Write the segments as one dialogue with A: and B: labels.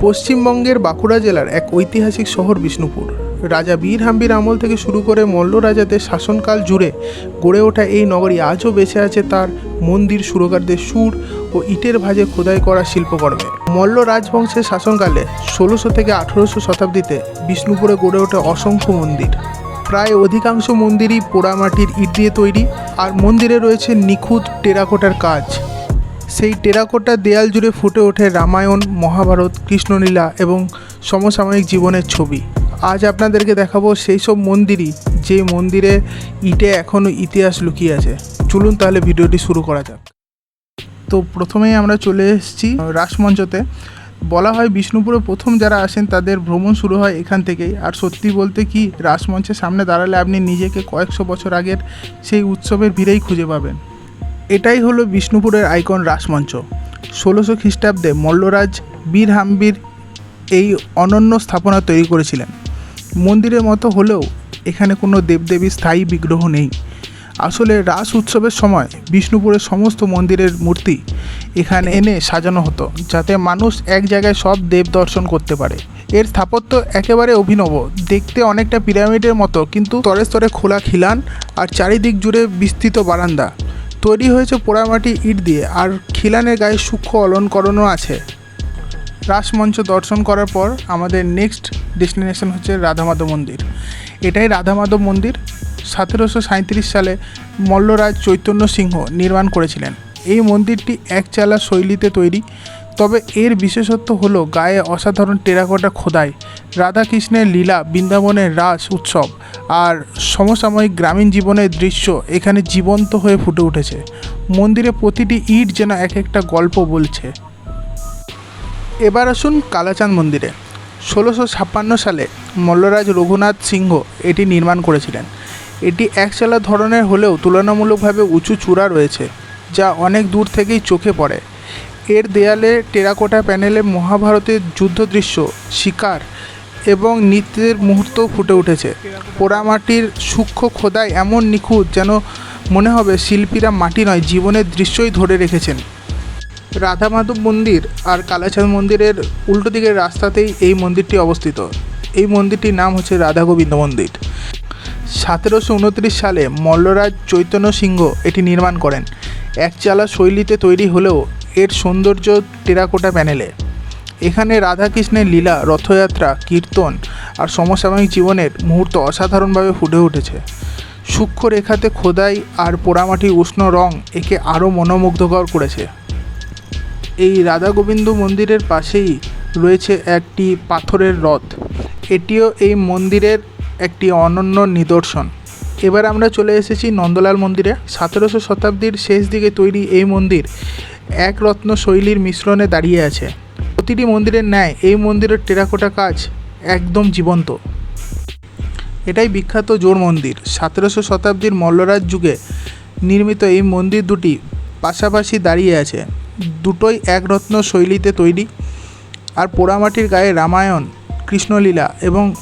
A: পশ্চিমবঙ্গের বাঁকুড়া জেলার এক ঐতিহাসিক শহর বিষ্ণুপুর। রাজা বীর হাম্বির আমল থেকে শুরু করে মল্ল রাজাদের শাসনকাল জুড়ে গড়ে ওঠা এই নগরী আজও বেঁচে আছে তার মন্দির সুরকারদের সুর ও ইটের ভাঁজে খোদাই করা শিল্পকর্মে। মল্ল রাজবংশের শাসনকালে ষোলোশো থেকে আঠেরোশো শতাব্দীতে বিষ্ণুপুরে গড়ে ওঠে অসংখ্য মন্দির। প্রায় অধিকাংশ মন্দিরই পোড়ামাটির ইট দিয়ে তৈরি, আর মন্দিরে রয়েছে নিখুঁত টেরাকোটার কাজ। সেই টেরাকোটা দেয়াল জুড়ে ফুটে ওঠে রামায়ণ, মহাভারত, কৃষ্ণলীলা এবং সমসাময়িক জীবনের ছবি। আজ আপনাদেরকে দেখাবো সেই সব মন্দিরই যে মন্দিরে ইটে এখনও ইতিহাস লুকিয়ে আছে। চলুন তাহলে ভিডিওটি শুরু করা যাক। তো প্রথমেই আমরা চলে এসেছি রাসমঞ্চতে। বলা হয় বিষ্ণুপুরে প্রথম যারা আসেন তাদের ভ্রমণ শুরু হয় এখান থেকেই। আর সত্যি বলতে কি, রাসমঞ্চের সামনে দাঁড়ালে আপনি নিজেকে কয়েকশো বছর আগের সেই উৎসবের ভিড়েই খুঁজে পাবেন। এটাই হলো বিষ্ণুপুরের আইকন রাসমঞ্চ। ষোলোশো খ্রিস্টাব্দে মল্লরাজ বীর হাম্বির এই অনন্য স্থাপনা তৈরি করেছিলেন। মন্দিরের মতো হলেও এখানে কোনো দেবদেবীর স্থায়ী বিগ্রহ নেই। আসলে রাস উৎসবের সময় বিষ্ণুপুরের সমস্ত মন্দিরের মূর্তি এখানে এনে সাজানো হতো, যাতে মানুষ এক জায়গায় সব দেব দর্শন করতে পারে। এর স্থাপত্য একেবারে অভিনব, দেখতে অনেকটা পিরামিডের মতো, কিন্তু স্তরে স্তরে খোলা খিলান আর চারিদিক জুড়ে বিস্তৃত বারান্দা। তৈরি হয়েছে পোড়ামাটি ইট দিয়ে আর খিলানের গায়ে সূক্ষ্ম অলঙ্করণও আছে। রাসমঞ্চ দর্শন করার পর আমাদের নেক্সট ডেস্টিনেশন হচ্ছে রাধামাধব মন্দির। এটাই রাধামাধব মন্দির। সতেরোশো সালে মল্লরাজ চৈতন্য সিংহ নির্মাণ করেছিলেন। এই মন্দিরটি একচালা শৈলীতে তৈরি। তবে এর বিশেষত্ব হলো গায়ে অসাধারণ টেরাকোটা খোদাই, রাধাকৃষ্ণের লীলা, বৃন্দাবনের রাস উৎসব আর সমসাময়িক গ্রামীণ জীবনের দৃশ্য এখানে জীবন্ত হয়ে ফুটে উঠেছে। মন্দিরে প্রতিটি ইট যেন এক একটা গল্প বলছে। এবার আসুন কালাচাঁদ মন্দিরে। ষোলোশো ছাপ্পান্ন সালে মল্লরাজ রঘুনাথ সিংহ এটি নির্মাণ করেছিলেন। এটি একচালা ধরনের হলেও তুলনামূলকভাবে উঁচু চূড়া রয়েছে, যা অনেক দূর থেকেই চোখে পড়ে। এর দেয়ালে টেরাকোটা প্যানেলে মহাভারতের যুদ্ধ দৃশ্য শিকার এবং নৃত্যের মুহূর্ত ফুটে উঠেছে। পোড়ামাটির সূক্ষ্ম খোদাই এমন নিখুঁত যেন মনে হবে শিল্পীরা মাটি নয়, জীবনের দৃশ্যই ধরে রেখেছেন। রাধা মাধব মন্দির আর কালাচাঁদ মন্দিরের উল্টো দিকের রাস্তাতেই এই মন্দিরটি অবস্থিত। এই মন্দিরটির নাম হচ্ছে রাধা গোবিন্দ মন্দির। সতেরোশো উনত্রিশ সালে মল্লরাজ চৈতন্য সিংহ এটি নির্মাণ করেন। একচালা শৈলীতে তৈরি হলেও এর সৌন্দর্য টেরাকোটা প্যানেলে। এখানে রাধাকৃষ্ণের লীলা, রথযাত্রা, কীর্তন আর সমসাময়িক জীবনের মুহূর্ত অসাধারণভাবে ফুটে উঠেছে। সূক্ষ্ম রেখাতে খোদাই আর পোড়ামাটির উষ্ণ রং একে আরও মনোমুগ্ধকর করেছে। এই রাধা গোবিন্দ মন্দিরের পাশেই রয়েছে একটি পাথরের রথ। এটিও এই মন্দিরের একটি অনন্য নিদর্শন। এবার আমরা চলে এসেছি নন্দলাল মন্দিরে। সতেরোশো শতাব্দীর শেষ দিকে তৈরি এই মন্দির এক রত্ন শৈলীর মিশ্রণে দাঁড়িয়ে আছে। প্রতিটি মন্দিরের ন্যায় এই মন্দিরের টেরাকোটা কাজ একদম জীবন্ত। এটাই বিখ্যাত জোর মন্দির। সতেরোশো শতাব্দীর মল্লরাজ যুগে নির্মিত এই মন্দির দুটি পাশাপাশি দাঁড়িয়ে আছে। দুটোই একরত্ন শৈলীতে তৈরি আর পোড়ামাটির গায়ে রামায়ণ, কৃষ্ণলীলা এবং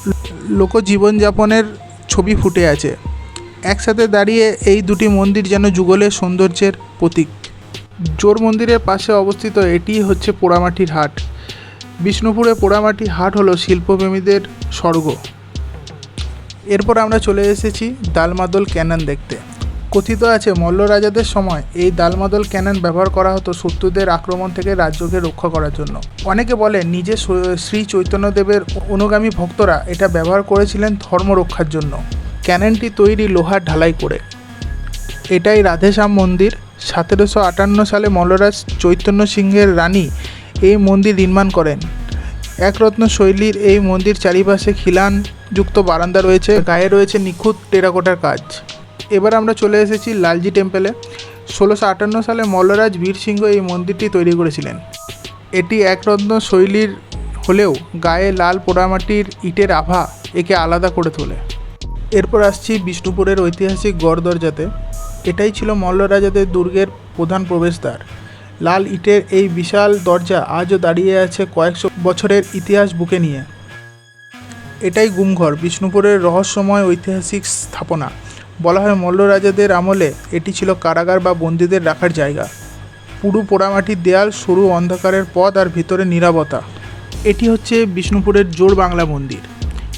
A: লোকজীবনযাপনের ছবি ফুটে আছে। একসাথে দাঁড়িয়ে এই দুটি মন্দির যেন যুগলের সৌন্দর্যের প্রতীক। জোর মন্দিরের পাশে অবস্থিত এটি হচ্ছে পোড়ামাটির হাট। বিষ্ণুপুরে পোড়ামাটি হাট হলো শিল্পপ্রেমীদের স্বর্গ। এরপর আমরা চলে এসেছি দালমাদল ক্যানন দেখতে। কথিত আছে, মল্ল রাজাদের সময় এই দালমাদল ক্যানন ব্যবহার করা হতো শত্রুদের আক্রমণ থেকে রাজ্যকে রক্ষা করার জন্য। অনেকে বলে, নিজে শ্রী চৈতন্যদেবের অনুগামী ভক্তরা এটা ব্যবহার করেছিলেন ধর্ম রক্ষার জন্য। ক্যাননটি তৈরি লোহার ঢালাই করে। এটাই রাধেশ্যাম মন্দির। সতেরোশো আটান্ন সালে মল্লরাজ চৈতন্য সিংহের রানী এই মন্দির নির্মাণ করেন। একরত্ন শৈলীর এই মন্দির চারিপাশে খিলানযুক্ত বারান্দা রয়েছে, গায়ে রয়েছে নিখুঁত টেরাকোটার কাজ। এবার আমরা চলে এসেছি লালজি টেম্পেলে। ষোলোশো আটান্ন সালে মল্লরাজ বীর সিংহ এই মন্দিরটি তৈরি করেছিলেন। এটি একরত্ন শৈলীর হলেও গায়ে লাল পোড়ামাটির ইটের আভা একে আলাদা করে তোলে। এরপর আসছি বিষ্ণুপুরের ঐতিহাসিক গড় দরজাতে এটাই ছিল মল্ল রাজাদের দুর্গের প্রধান প্রবেশদ্বার। লাল ইটের এই বিশাল দরজা আজও দাঁড়িয়ে আছে কয়েকশো বছরের ইতিহাস বুকে নিয়ে। এটাই গুমঘর, বিষ্ণুপুরের রহস্যময় ঐতিহাসিক স্থাপনা। বলা হয় মল্ল রাজাদের আমলে এটি ছিল কারাগার বা বন্দীদের রাখার জায়গা। পুরু পোড়ামাটির দেয়াল সরু অন্ধকারের পথ আর ভিতরে নীরবতা। এটি হচ্ছে বিষ্ণুপুরের জোর বাংলা মন্দির।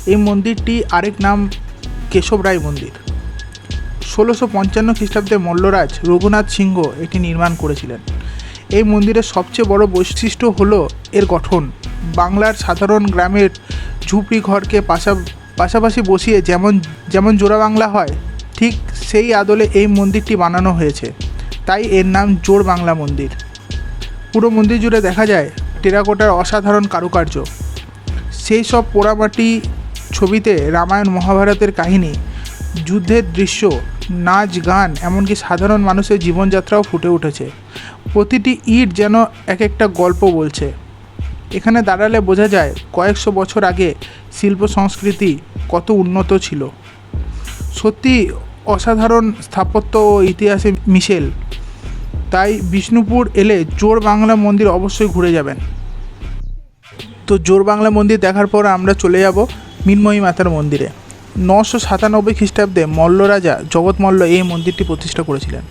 A: এই মন্দিরটি আরেক নাম কেশব রায় মন্দির। ষোলোশো পঞ্চান্ন খ্রিস্টাব্দে মল্লরাজ রঘুনাথ সিংহ এটি নির্মাণ করেছিলেন। এই মন্দিরের সবচেয়ে বড় বৈশিষ্ট্য হলো এর গঠন। বাংলার সাধারণ গ্রামের ঝুপড়ি ঘরকে পাশা পাশাপাশি বসিয়ে যেমন যেমন জোড়া বাংলা হয়, ঠিক সেই আদলে এই মন্দিরটি বানানো হয়েছে। তাই এর নাম জোড় বাংলা মন্দির। পুরো মন্দির জুড়ে দেখা যায় টেরাকোটার অসাধারণ কারুকার্য। সেই সব পোড়ামাটি ছবিতে রামায়ণ মহাভারতের কাহিনী, যুদ্ধের দৃশ্য নাচ, গান, এমনকি সাধারণ মানুষের জীবনযাত্রাও ফুটে উঠেছে। প্রতিটি ইট যেন এক একটা গল্প বলছে। এখানে দাঁড়ালে বোঝা যায়, কয়েকশো বছর আগে শিল্প সংস্কৃতি কত উন্নত ছিল। সত্যি অসাধারণ স্থাপত্য ও ইতিহাসে মিশেল। তাই বিষ্ণুপুর এলে জোর বাংলা মন্দির অবশ্যই ঘুরে যাবেন। তো জোর বাংলা মন্দির দেখার পর আমরা চলে যাব মিনময়ী মাতার মন্দিরে। নশো সাতানব্বই খ্রিস্টাব্দে মল্ল রাজা জগৎ মল্ল এই মন্দিরটি প্রতিষ্ঠা করেছিলেন।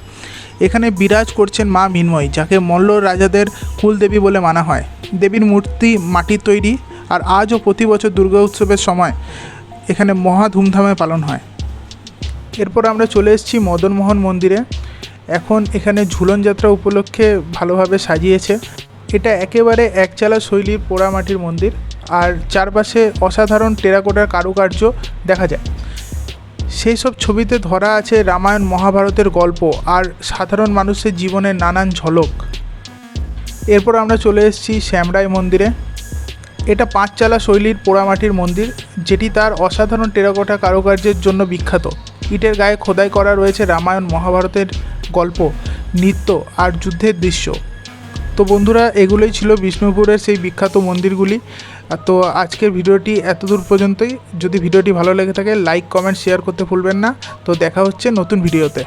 A: এখানে বিরাজ করছেন মা মিনময়ী, যাকে মল্ল রাজাদের কুলদেবী বলে মানা হয়। দেবীর মূর্তি মাটির তৈরি আর আজও প্রতি বছর দুর্গা উৎসবের সময় এখানে মহা ধুমধামে পালন হয়। এরপর আমরা চলে এসেছি মদনমোহন মন্দিরে। এখন এখানে ঝুলন যাত্রা উপলক্ষে ভালোভাবে সাজিয়েছে। এটা একেবারে একচালা শৈলীর পোড়ামাটির মন্দির। আর চারপাশে অসাধারণ টেরাকোটার কারুকার্য দেখা যায়। সেই সব ছবিতে ধরা আছে রামায়ণ মহাভারতের গল্প আর সাধারণ মানুষের জীবনের নানান ঝলক। এরপর আমরা চলে এসেছি শ্যামরাই মন্দিরে। এটা পাঁচচালা শৈলীর পোড়ামাটির মন্দির, যেটি তার অসাধারণ টেরাকোটা কারুকার্যের জন্য বিখ্যাত। ইটের গায়ে খোদাই করা রয়েছে রামায়ণ মহাভারতের গল্প, নৃত্য আর যুদ্ধের দৃশ্য। তো বন্ধুরা, এগুলোই ছিল বিষ্ণুপুরের সেই বিখ্যাত মন্দিরগুলি। তো আজকের ভিডিওটি এতদূর পর্যন্তই। যদি ভিডিওটি ভালো লেগে থাকে লাইক কমেন্ট শেয়ার করতে ভুলবেন না। তো দেখা হচ্ছে নতুন ভিডিওতে।